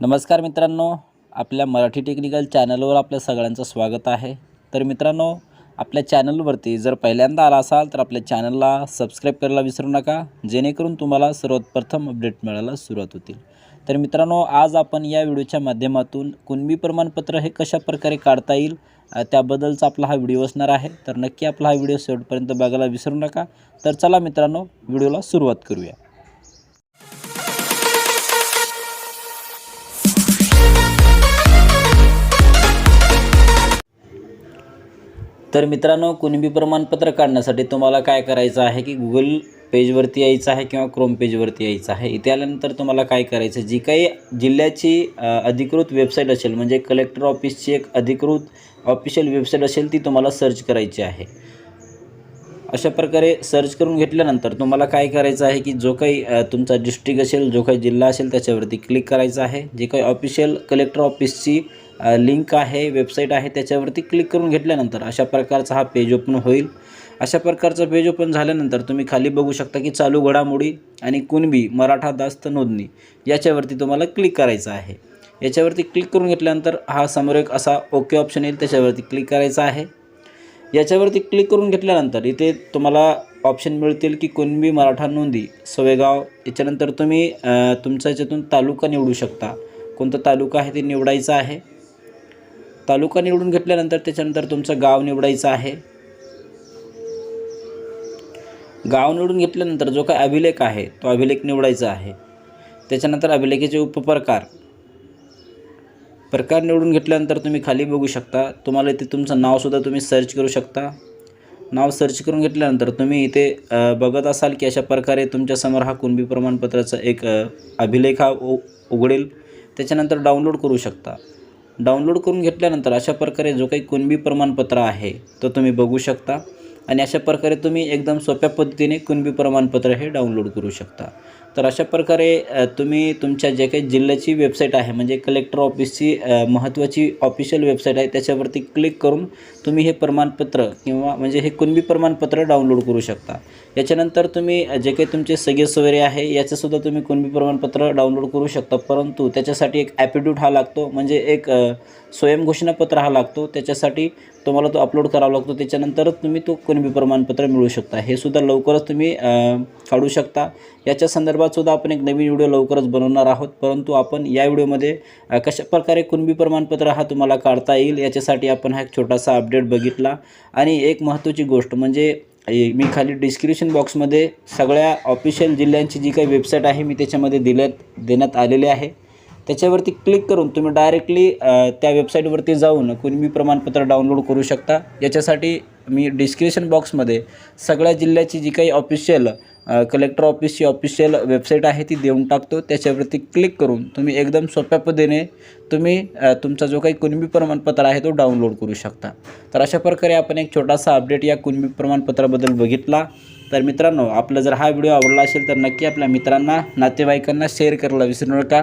नमस्कार मित्रांनो आपल्या मराठी टेक्निकल चॅनलवर आपल्या सगळ्यांचं स्वागत आहे. तर मित्रांनो आपल्या चॅनलवरती जर पहिल्यांदा आला असाल तर आपल्या चॅनलला सबस्क्राईब करायला विसरू नका जेणेकरून तुम्हाला सर्वप्रथम अपडेट मिळायला सुरुवात होतील. तर मित्रांनो आज आपण या व्हिडिओच्या माध्यमातून कुणबी प्रमाणपत्र हे कशा प्रकारे काढता येईल त्याबद्दलचा आपला हा व्हिडिओ असणार आहे. तर नक्की आपला हा व्हिडिओ शेवटपर्यंत बघायला विसरू नका. तर चला मित्रांनो व्हिडिओला सुरुवात करूया. तर मित्रांनो कुणबी प्रमाणपत्र काढण्यासाठी तुम्हाला काय करायचं आहे की गुगल पेजवरती यायचं आहे किंवा क्रोम पेजवरती यायचं आहे? इथे आल्यानंतर तुम्हाला काय करायचं? जी काही जिल्ह्याची अधिकृत वेबसाईट असेल म्हणजे कलेक्टर ऑफिसची एक अधिकृत ऑफिशियल वेबसाईट असेल ती तुम्हाला सर्च करायची आहे. अशा प्रकारे सर्च करून घेतल्यानंतर तुम्हाला काय करायचं आहे की जो काही तुमचा डिस्ट्रिक्ट असेल जो काही जिल्हा असेल त्याच्यावरती क्लिक करायचं आहे. जे काही ऑफिशियल कलेक्टर ऑफिसची लिंक आहे वेबसाईट आहे त्याच्यावरती क्लिक करून घेतल्यानंतर अशा प्रकारचा हा पेज ओपन होईल. अशा प्रकारचा पेज ओपन झाल्यानंतर तुम्ही खाली बघू शकता की चालू घडामोडी आणि कुणबी मराठा दास्त नोंदणी याच्यावरती तुम्हाला क्लिक करायचं आहे. याच्यावरती क्लिक करून घेतल्यानंतर हा समोर एक असा ओके ऑप्शन येईल त्याच्यावरती क्लिक करायचा आहे. याच्यावरती क्लिक करून घेतल्यानंतर इथे तुम्हाला ऑप्शन मिळतील की कुणबी मराठा नोंदी सवेगाव याच्यानंतर तुम्ही तुमच्या तुमचा याच्यातून तालुका निवडू शकता. कोणता तालुका आहे ते निवडायचा आहे. तालुका निवडून घेतल्यानंतर त्याच्यानंतर तुमचं गाव निवडायचं आहे. गाव निवडून घेतल्यानंतर जो काही अभिलेख आहे तो अभिलेख निवडायचा आहे. त्याच्यानंतर अभिलेखाचे उपप्रकार. प्रकार निवडून घेतल्यानंतर तुम्ही खाली बघू शकता. तुम्हाला इथे तुमचं नावसुद्धा तुम्ही सर्च करू शकता. नाव सर्च करून घेतल्यानंतर तुम्ही इथे बघत असाल की अशा प्रकारे तुमच्यासमोर हा कुणबी प्रमाणपत्राचा एक अभिलेख हा उघडेल. त्याच्यानंतर डाउनलोड करू शकता. डाउनलोड करून घेतल्यानंतर अशा प्रकारे जो काही कुणबी प्रमाणपत्र आहे तो तुम्ही बघू शकता. आणि अशा प्रकारे तुम्ही एकदम सोप्या पद्धतीने कुणबी प्रमाणपत्र हे डाउनलोड करू शकता. तर अशा प्रकारे तुम्ही तुमच्या जे काही जिल्ह्याची वेबसाईट आहे म्हणजे कलेक्टर ऑफिसची महत्त्वाची ऑफिशियल वेबसाईट आहे त्याच्यावरती क्लिक करून तुम्ही हे प्रमाणपत्र किंवा म्हणजे हे कुणबी प्रमाणपत्र डाउनलोड करू शकता. याच्यानंतर तुम्ही जे काही तुमचे सगळे सोयरे आहे याचंसुद्धा तुम्ही कुणबी प्रमाणपत्र डाउनलोड करू शकता. परंतु त्याच्यासाठी एक ॲपिट्यूट हा लागतो म्हणजे एक स्वयंघोषणापत्र हा लागतो. त्याच्यासाठी तुम्हाला तो अपलोड करावा लागतो. त्याच्यानंतरच तुम्ही तो कुणबी प्रमाणपत्र मिळू शकता. हे सुद्धा लवकरच तुम्ही काढू शकता. याच्या संदर्भात सुद्धा आपण एक नवीन व्हिडिओ लवकरच बनवणार आहोत. परंतु आपण या व्हिडिओमध्ये कशा प्रकारे कुणबी प्रमाणपत्र हा तुम्हाला काढता येईल याच्यासाठी आपण हा एक छोटासा अपडेट बघितला. आणि एक महत्त्वाची गोष्ट म्हणजे मी खाली डिस्क्रिप्शन बॉक्समध्ये सगळ्या ऑफिशियल जिल्ह्यांची जी काही वेबसाईट आहे मी त्याच्यामध्ये दिल्यात देण्यात आलेले आहे. त्याच्यावरती क्लिक करून तुम्ही डायरेक्टली त्या वेबसाईटवरती जाऊन कुणबी प्रमाणपत्र डाउनलोड करू शकता. याच्यासाठी मी डिस्क्रिप्शन बॉक्समध्ये सगळ्या जिल्ह्याची जी काही ऑफिशियल कलेक्टर ऑफिसची ऑफिशियल वेबसाईट आहे ती देऊन टाकतो. त्याच्यावरती क्लिक करून तुम्ही एकदम सोप्या पद्धतीने तुम्ही तुमचा जो काही कुणबी प्रमाणपत्र आहे तो डाउनलोड करू शकता. तर अशा प्रकारे आपण एक छोटासा अपडेट या कुणबी प्रमाणपत्राबद्दल बघितला. तर मित्रांनो आपला जर हा व्हिडिओ आवडला असेल तर नक्की आपल्या मित्रांना नातेवाईकांना शेअर करायला विसरू नका.